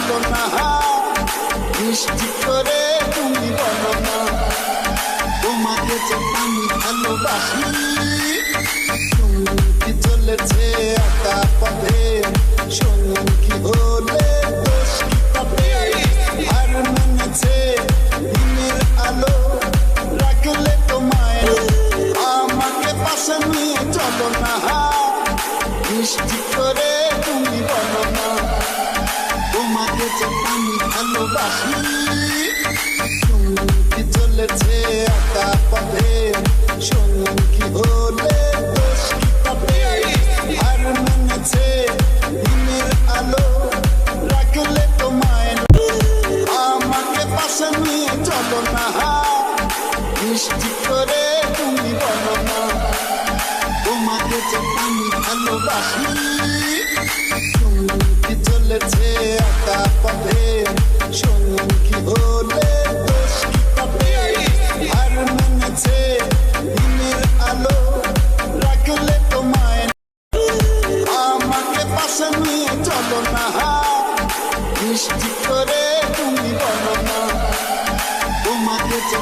চলো না মিষ্টি করে তুমি বলো না, তোমাকে আমি ভালোবাসি। কি চলেছে একা পথে? সঙ্গী হলে দোষ কি তবে আর মেনেছে দিনের আলো, রাখলে তোমায়। আমাকে পাশে নিয়ে চলো না মিষ্টি করে তুমি বলো যে আমি ভালোবাসি কি চলেছে একা পথে সঙ্গী হলে দোষ কি তবে আর মেনেছে দিনের আলো, রাখলে তোমায় আমাকে পাশে নিয়ে চলো না। মিষ্টি তুমি বলো না। তোমাকে যে আমি ভালোবাসি। কি চলেছে একা পথে সঙ্গী হলে দোষ কি তবে আর মেনেছে দিনের আলো রাখলে তোমায় আমাকে পাশে নিয়ে চলো তুমি বলো না তোমাকে যে